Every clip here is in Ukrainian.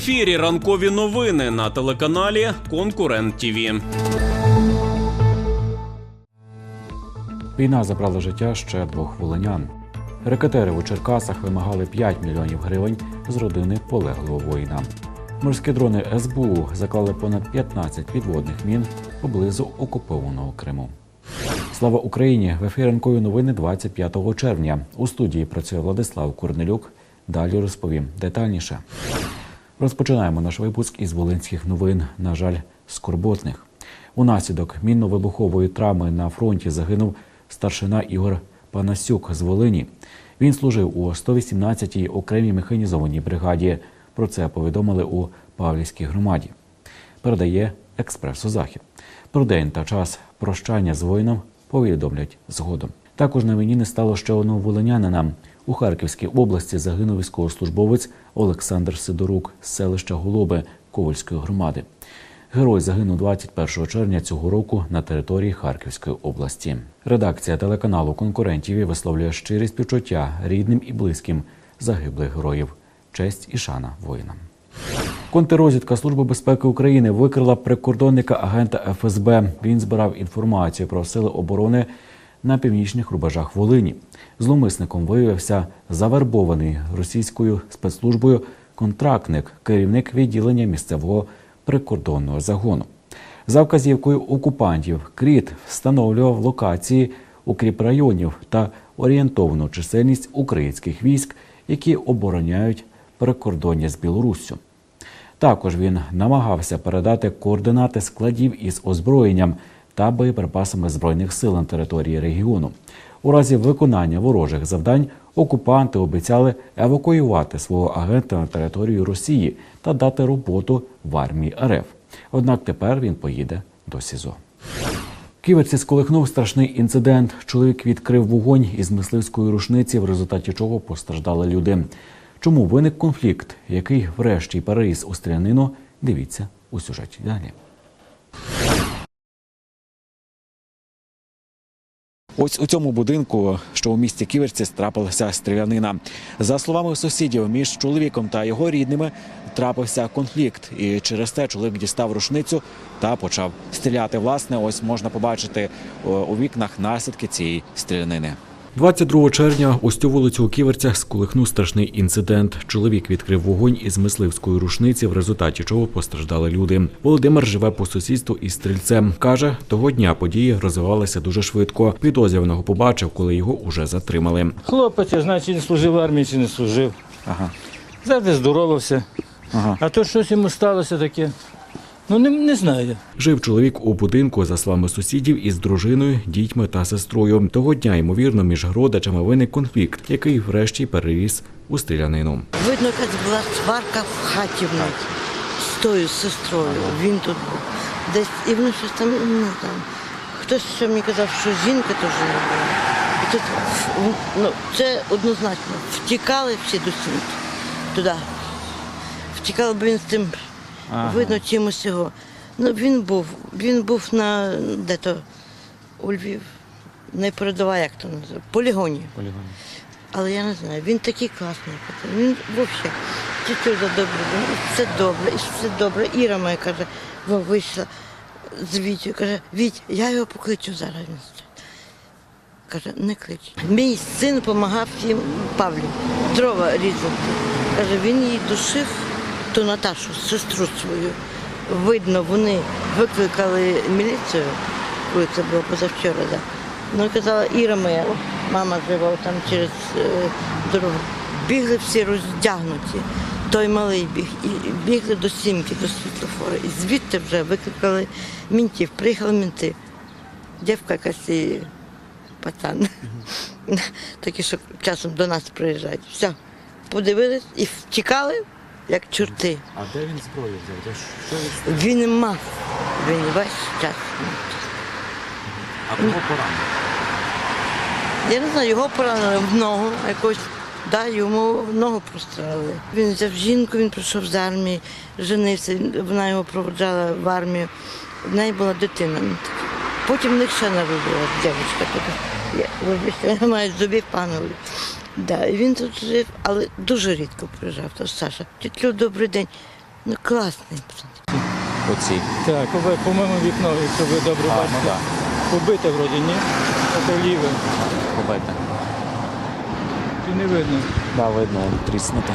ефірі ранкові новини на телеканалі Конкурент ТІВІ. Війна забрала життя ще двох волинян. Рекетери у Черкасах вимагали 5 мільйонів гривень з родини полеглого воїна. Морські дрони СБУ заклали понад 15 підводних мін поблизу окупованого Криму. Слава Україні! В ефірі ранкові новини 25 червня. У студії працює Владислав Корнелюк. Далі розповім детальніше. Розпочинаємо наш випуск із волинських новин. На жаль, скорботних. Унаслідок мінно-вибухової травми на фронті загинув старшина Ігор Панасюк з Волині. Він служив у 118-й окремій механізованій бригаді. Про це повідомили у Павлівській громаді. Передає експресу Захід. Про день та час прощання з воїном повідомлять згодом. Також на війні не стало ще одного волинянина. У Харківській області загинув військовослужбовець Олександр Сидорук з селища Голоби Ковальської громади. Герой загинув 21 червня цього року на території Харківської області. Редакція телеканалу конкурентів висловлює щирі співчуття рідним і близьким загиблих героїв. Честь і шана воїнам. Контррозвідка Служби безпеки України викрила прикордонника агента ФСБ. Він збирав інформацію про сили оборони на північних рубежах Волині. Зловмисником виявився завербований російською спецслужбою контрактник, керівник відділення місцевого прикордонного загону. За вказівкою окупантів Кріт встановлював локації укріпрайонів та орієнтовну чисельність українських військ, які обороняють прикордоння з Білоруссю. Також він намагався передати координати складів із озброєнням та боєприпасами збройних сил на території регіону. У разі виконання ворожих завдань окупанти обіцяли евакуювати свого агента на територію Росії та дати роботу в армії РФ. Однак тепер він поїде до СІЗО. Ківерці сколихнув страшний інцидент. Чоловік відкрив вогонь із мисливської рушниці, в результаті чого постраждали люди. Чому виник конфлікт, який врешті переріс у стрілянину, дивіться у сюжеті далі. Ось у цьому будинку, що у місті Ківерці, трапилася стрілянина. За словами сусідів, між чоловіком та його рідними трапився конфлікт, і через це чоловік дістав рушницю та почав стріляти. Власне, ось можна побачити у вікнах наслідки цієї стрілянини. 22 червня ось цю вулицю у Ківерцях сколихнув страшний інцидент. Чоловік відкрив вогонь із мисливської рушниці, в результаті чого постраждали люди. Володимир живе по сусідству із стрільцем. каже, того дня події розвивалися дуже швидко. Підозрюваного побачив, коли його уже затримали. Хлопець, знаю, не служив в армії, чи не служив. Ага, Завжди здоровався. ага. А то щось йому сталося таке. Ну не, не знаю. Жив чоловік у будинку, за словами сусідів, із дружиною, дітьми та сестрою. Того дня, ймовірно, між родичами виник конфлікт, який врешті переріс у стрілянину. Видно, якась була сварка в хаті в них з тою сестрою. Він тут був. Десь і вони щось там, ну там. Хтось ще мені казав, що жінка теж не була. І тут ну, це однозначно. Втікали всі до сімки туди. Втікали, бо він з тим видно чимось його. Ну він був, він був на де то у Львів. Не передавай, як то називається, полігоні. Але я не знаю, він такий класний. Він взагалі тітю за добре, ну, все добре, і все добре. Іра моя каже, «Во, вийшла з Вітю, каже, Віть, я його покличу зараз. Каже, не клич. Мій син допомагав їм Павлі дрова різати. Каже, він їй душив ту Наташу, сестру свою. Видно, вони викликали міліцію, коли це було позавчора. Да. Ну і казала, Іра моя, мама жива там через е, дорогу. Бігли всі роздягнуті. Той малий біг. І бігли до сімки, до світлофора. І звідти вже викликали мінтів. Приїхали мінти. Дівка якась і пацан. Такі, що часом до нас приїжджають. Все, подивились і втікали, як чорти. А де він зброю взяв? Що Він мав. Він весь час. А кого поранив? Я не знаю, його поранили в ногу якось. Да, йому ногу прострелили. Він взяв жінку, він прийшов з армії, женився, вона його проводжала в армію. В неї була дитина. Потім в них ще народилась дівчинка така. Я, вибачте, маю зубів панові. Да, і він тут жив, але дуже рідко приїжджав, то Саша. Тітлю, добрий день. Ну, класний. Оці. Так, по- по-моєму, вікно, якщо ви добре А, ну бачите. так, Побите вроді, ні? Це ліве. побите. Чи не видно? Да, видно, тріснуте.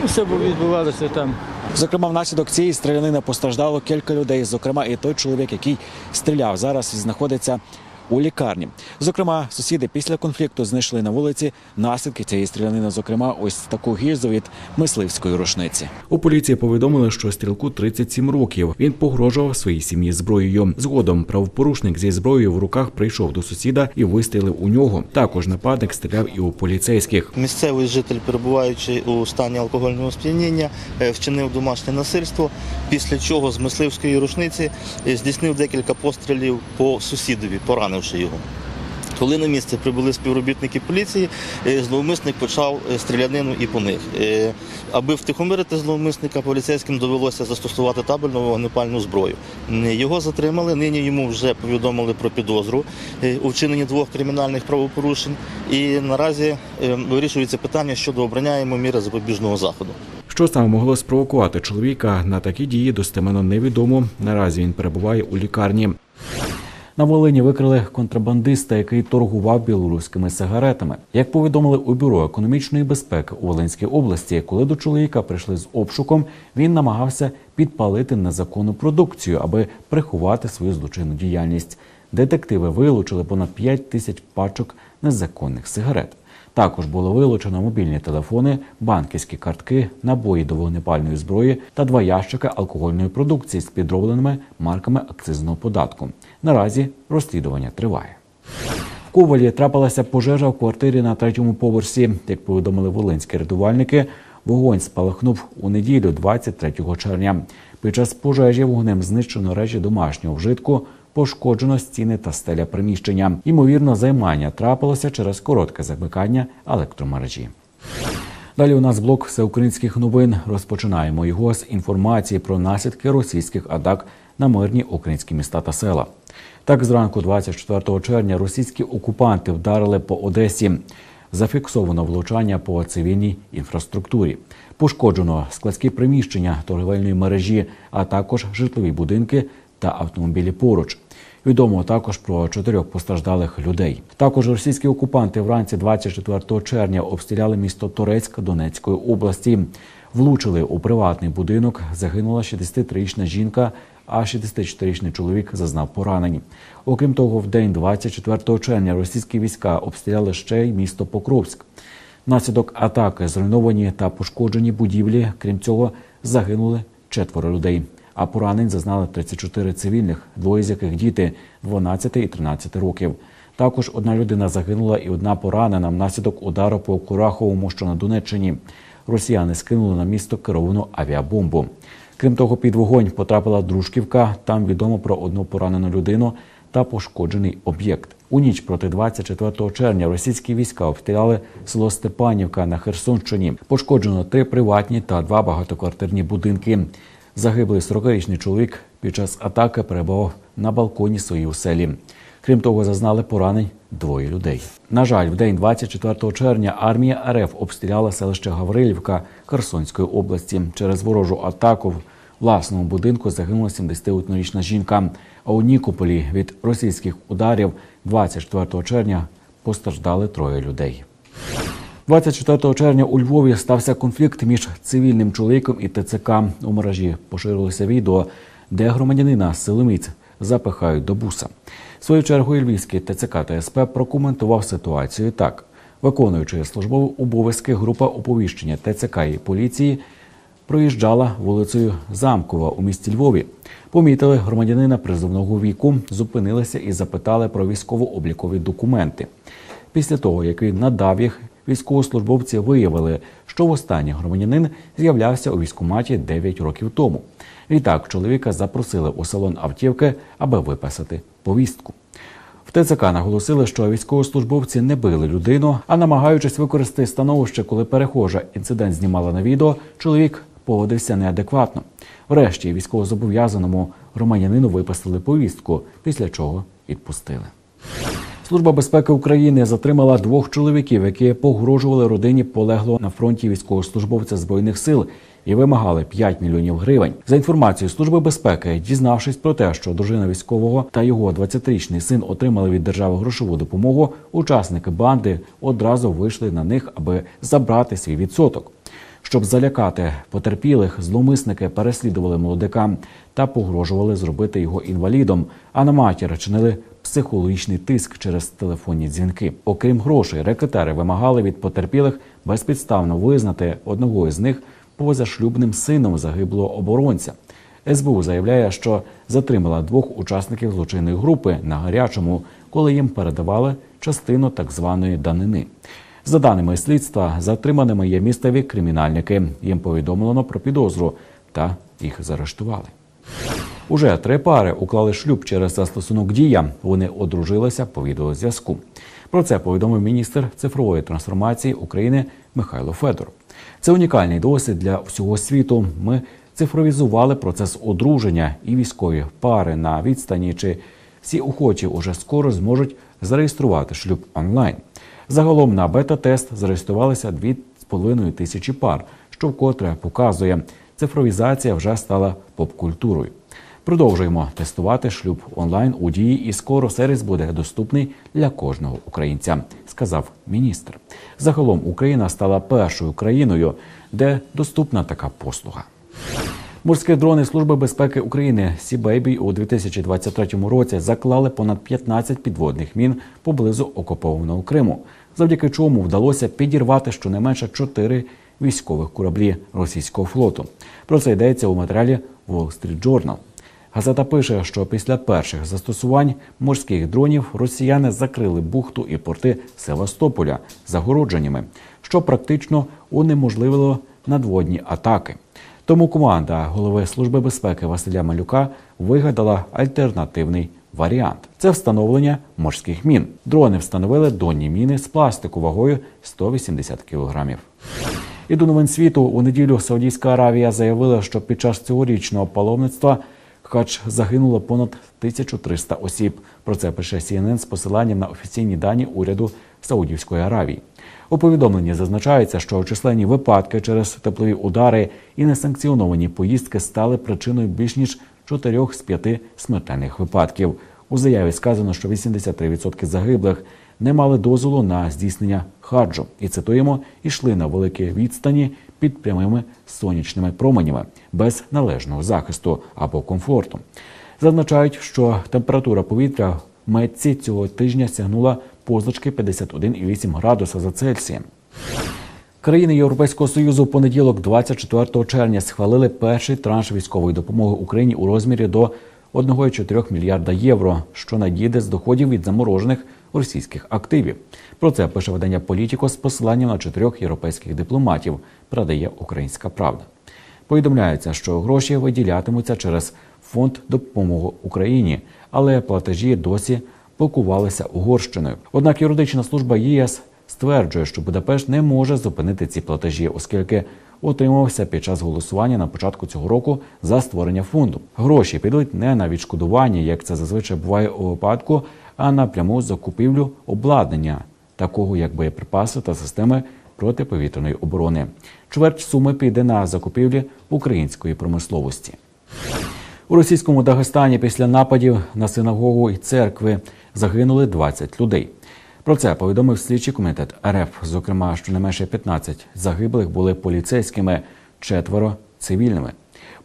Ну, все відбувалося там. Зокрема, внаслідок цієї стрілянини постраждало кілька людей. Зокрема, і той чоловік, який стріляв, зараз знаходиться у лікарні. Зокрема, сусіди після конфлікту знайшли на вулиці наслідки цієї стрілянини. Зокрема, ось таку гільзу від мисливської рушниці. У поліції повідомили, що стрілку 37 років. Він погрожував своїй сім'ї зброєю. Згодом правопорушник зі зброєю в руках прийшов до сусіда і вистрілив у нього. Також нападник стріляв і у поліцейських. Місцевий житель, перебуваючи у стані алкогольного сп'яніння, е, вчинив домашнє насильство, після чого з мисливської рушниці е, здійснив декілька пострілів по сусідові, поранивши його. Коли на місце прибули співробітники поліції, е, зловмисник почав е, стрілянину і по них. Е, Аби втихомирити зловмисника, поліцейським довелося застосувати табельну вогнепальну зброю. Його затримали. Нині йому вже повідомили про підозру у вчиненні двох кримінальних правопорушень. І наразі вирішується питання щодо обрання йому міри запобіжного заходу. Що саме могло спровокувати чоловіка на такі дії достеменно невідомо. Наразі він перебуває у лікарні. На Волині викрили контрабандиста, який торгував білоруськими сигаретами. Як повідомили у бюро економічної безпеки у Волинській області, коли до чоловіка прийшли з обшуком, він намагався підпалити незаконну продукцію, аби приховати свою злочинну діяльність. Детективи вилучили понад 5 тисяч пачок незаконних сигарет. Також було вилучено мобільні телефони, банківські картки, набої до вогнепальної зброї та два ящика алкогольної продукції з підробленими марками акцизного податку. Наразі розслідування триває. Ковалі трапилася пожежа в квартирі на третьому поверсі. Як повідомили волинські рятувальники, вогонь спалахнув у неділю, 23 червня. Під час пожежі вогнем знищено речі домашнього вжитку, пошкоджено стіни та стеля приміщення. Ймовірно, займання трапилося через коротке замикання електромережі. Далі у нас блок всеукраїнських новин. Розпочинаємо його з інформації про наслідки російських атак на мирні українські міста та села. Так, зранку, 24 червня, російські окупанти вдарили по Одесі. Зафіксовано влучання по цивільній інфраструктурі. Пошкоджено складські приміщення торговельної мережі, а також житлові будинки та автомобілі поруч. Відомо також про чотирьох постраждалих людей. Також російські окупанти вранці 24 червня обстріляли місто Торецьк Донецької області. Влучили у приватний будинок. Загинула 63-річна жінка, а 64-річний чоловік зазнав поранень. Окрім того, в день 24 червня російські війська обстріляли ще й місто Покровськ. Внаслідок атаки зруйновані та пошкоджені будівлі. Крім цього, загинули четверо людей. А поранень зазнали 34 цивільних, двоє з яких діти 12 і 13 років. Також одна людина загинула і одна поранена внаслідок удару по Кураховому, що на Донеччині. Росіяни скинули на місто керовану авіабомбу. Крім того, під вогонь потрапила Дружківка. Там відомо про одну поранену людину та пошкоджений об'єкт. У ніч проти 24 червня російські війська обстріляли село Степанівка на Херсонщині. Пошкоджено три приватні та два багатоквартирні будинки. Загиблий 40-річний чоловік під час атаки перебував на балконі своїй оселі. Крім того, зазнали поранень двоє людей. На жаль, в день 24 червня армія РФ обстріляла селище Гаврилівка Херсонської області. Через ворожу атаку в власному будинку загинула 71-річна жінка. А у Нікополі від російських ударів 24 червня постраждали троє людей. 24 червня у Львові стався конфлікт між цивільним чоловіком і ТЦК. У мережі поширилося відео, де громадянина Силоміць запихають до буса. В свою чергу львівський ТЦК та СП прокоментував ситуацію так: виконуючи службові обов'язки, група оповіщення ТЦК і поліції проїжджала вулицею Замкова у місті Львові. Помітили громадянина призовного віку, зупинилися і запитали про військово-облікові документи. Після того, як він надав їх, військовослужбовці виявили, що востаннє громадянин з'являвся у військкоматі 9 років тому. Відтак чоловіка запросили у салон автівки, аби виписати повістку. В ТЦК наголосили, що військовослужбовці не били людину, а намагаючись використати становище, коли перехожа інцидент знімала на відео, чоловік поводився неадекватно. Врешті військовозобов'язаному громадянину виписали повістку, після чого відпустили. Служба безпеки України затримала двох чоловіків, які погрожували родині полеглого на фронті військовослужбовця збройних сил, і вимагали 5 мільйонів гривень. За інформацією Служби безпеки, дізнавшись про те, що дружина військового та його 20-річний син отримали від держави грошову допомогу, учасники банди одразу вийшли на них, аби забрати свій відсоток. Щоб залякати потерпілих, зловмисники переслідували молодика та погрожували зробити його інвалідом, а на матір чинили психологічний тиск через телефонні дзвінки. Окрім грошей, рекетери вимагали від потерпілих безпідставно визнати одного із них позашлюбним сином загиблого оборонця. СБУ заявляє, що затримала двох учасників злочинної групи на гарячому, коли їм передавали частину так званої данини. За даними слідства, затриманими є місцеві кримінальники. Їм повідомлено про підозру та їх заарештували. Уже три пари уклали шлюб через застосунок дія. Вони одружилися по відеозв'язку. Про це повідомив міністр цифрової трансформації України Михайло Федор. Це унікальний досвід для всього світу. Ми цифровізували процес одруження і військові пари на відстані. Чи всі охочі уже скоро зможуть зареєструвати шлюб онлайн. Загалом на бета-тест зареєструвалися 2,5 тисячі пар, що вкотре показує, цифровізація вже стала поп-культурою. Продовжуємо тестувати шлюб онлайн у дії, і скоро сервіс буде доступний для кожного українця, сказав міністр. Загалом Україна стала першою країною, де доступна така послуга. Морські дрони Служби безпеки України Сібейбі у 2023 році заклали понад 15 підводних мін поблизу окупованого Криму, завдяки чому вдалося підірвати щонайменше 4 військових кораблі російського флоту. Про це йдеться у матеріалі Wall Street Journal. Газета пише, що після перших застосувань морських дронів росіяни закрили бухту і порти Севастополя загородженнями, що практично унеможливило надводні атаки. Тому команда голови Служби безпеки Василя Малюка вигадала альтернативний варіант: це встановлення морських мін. Дрони встановили донні міни з пластику вагою 180 кілограмів. І до новин світу у неділю Саудівська Аравія заявила, що під час цьогорічного паломництва Хач загинуло понад 1300 осіб. Про це пише CNN з посиланням на офіційні дані уряду Саудівської Аравії. У повідомленні зазначається, що численні випадки через теплові удари і несанкціоновані поїздки стали причиною більш ніж 4 з 5 смертельних випадків. У заяві сказано, що 83% загиблих не мали дозволу на здійснення хаджу, і цитуємо, йшли на великі відстані під прямими сонячними променями без належного захисту або комфорту. Зазначають, що температура повітря в Мецці цього тижня сягнула позначки 51,8 градуса за Цельсієм. Країни Європейського союзу в понеділок, 24 червня, схвалили перший транш військової допомоги Україні у розмірі до 1,4 мільярда євро, що надійде з доходів від заморожених російських активів. Про це пише видання Політіко з посиланням на чотирьох європейських дипломатів. Передає Українська Правда. Повідомляється, що гроші виділятимуться через фонд допомоги Україні, але платежі досі блокувалися Угорщиною. Однак юридична служба ЄС стверджує, що Будапешт не може зупинити ці платежі, оскільки утримався під час голосування на початку цього року за створення фонду. Гроші підуть не на відшкодування, як це зазвичай буває у випадку, а на пряму закупівлю обладнання, такого як боєприпаси та системи протиповітряної оборони. Чверть суми піде на закупівлі української промисловості. У російському Дагестані після нападів на синагогу і церкви загинули 20 людей. Про це повідомив слідчий комітет РФ. Зокрема, щонайменше 15 загиблих були поліцейськими, четверо цивільними.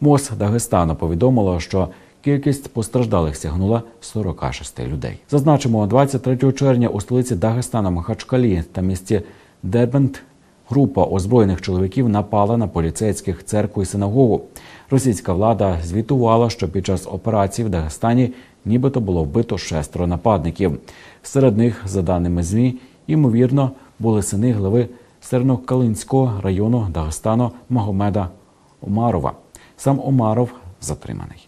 МОЗ Дагестану повідомило, що кількість постраждалих сягнула 46 людей. Зазначимо, 23 червня у столиці Дагестана Махачкалі та місті Дербент Група озброєних чоловіків напала на поліцейських церкву і синагогу. Російська влада звітувала, що під час операції в Дагестані нібито було вбито шестеро нападників. Серед них, за даними ЗМІ, ймовірно, були сини глави Сернокалинського району Дагестану Магомеда Омарова. Сам Омаров затриманий.